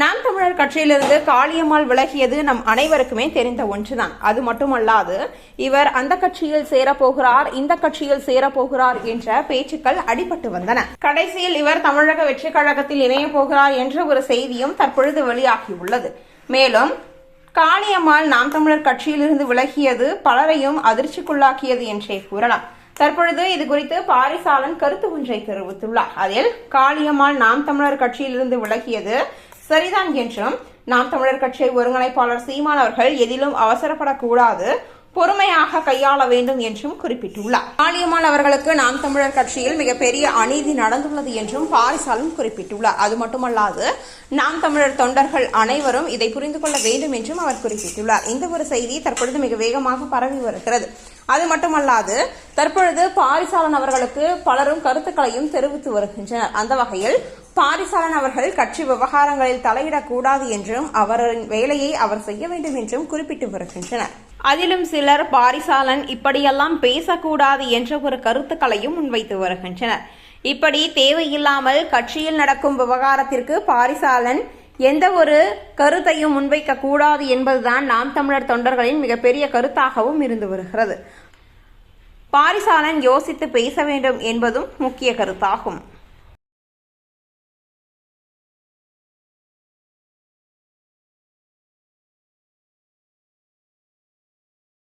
நாம் தமிழர் கட்சியிலிருந்து காளியம்மாள் விலகியது நம் அனைவருக்குமே தெரிந்த ஒன்றுதான். அது மட்டுமல்லாது இவர் அந்த கட்சியில் சேரப்போகிறார் இந்த கட்சியில் சேரப்போகிறார் என்ற பேச்சுக்கள் அடிபட்டு வந்தன. கடைசியில் இவர் தமிழக வெற்றி கழகத்தில் இணைய போகிறார் என்ற ஒரு செய்தியும் தற்பொழுது வெளியாகியுள்ளது. மேலும் காளியம்மாள் நாம் தமிழர் கட்சியிலிருந்து விலகியது பலரையும் அதிர்ச்சிக்குள்ளாக்கியது என்றே கூறலாம். தற்பொழுது இது குறித்து பாரிசாலன் கருத்து ஒன்றை தெரிவித்துள்ளார். அதில் காளியம்மாள் நாம் தமிழர் கட்சியிலிருந்து விலகியது சரிதான் என்றும் நாம் தமிழர் கட்சி ஒருங்கிணைப்பாளர் சீமான் அவர்கள் எதிலும் அவசரப்படக்கூடாது பொறுமையாக கையாள வேண்டும் என்றும் குறிப்பிட்டுள்ளார். காளியம்மாள் அவர்களுக்கு நாம் தமிழர் கட்சியில் மிகப்பெரிய அநீதி நடந்துள்ளது என்றும் பாரிசாலும் குறிப்பிட்டுள்ளார். அது மட்டுமல்லாது நாம் தமிழர் தொண்டர்கள் அனைவரும் இதை புரிந்து கொள்ள வேண்டும் என்றும் அவர் குறிப்பிட்டுள்ளார். இந்த ஒரு செய்தி தற்பொழுது மிக வேகமாக பரவி வருகிறது. அது மட்டுமல்லாது தற்பொழுது பாரிசாலன் அவர்களுக்கு பலரும் கருத்துக்களையும் தெரிவித்து வருகின்றனர். அந்த வகையில் பாரிசாலன் அவர்கள் கட்சி விவகாரங்களில் தலையிடக்கூடாது என்றும் அவரின் வேலையை அவர் செய்ய வேண்டும் என்றும் குறிப்பிட்டு வருகின்றனர். அதிலும் சிலர் பாரிசாலன் இப்படியெல்லாம் பேசக்கூடாது என்ற ஒரு கருத்துக்களையும் முன்வைத்து வருகின்றனர். இப்படி தேவையில்லாமல் கட்சியில் நடக்கும் விவகாரத்திற்கு பாரிசாலன் எந்த ஒரு கருத்தையும் முன்வைக்க கூடாது என்பதுதான் நாம் தமிழர் தொண்டர்களின் மிகப்பெரிய கருத்தாகவும் இருந்து வருகிறது. பாரிசாலன் யோசித்து பேச வேண்டும் என்பதும் முக்கிய கருத்தாகும்.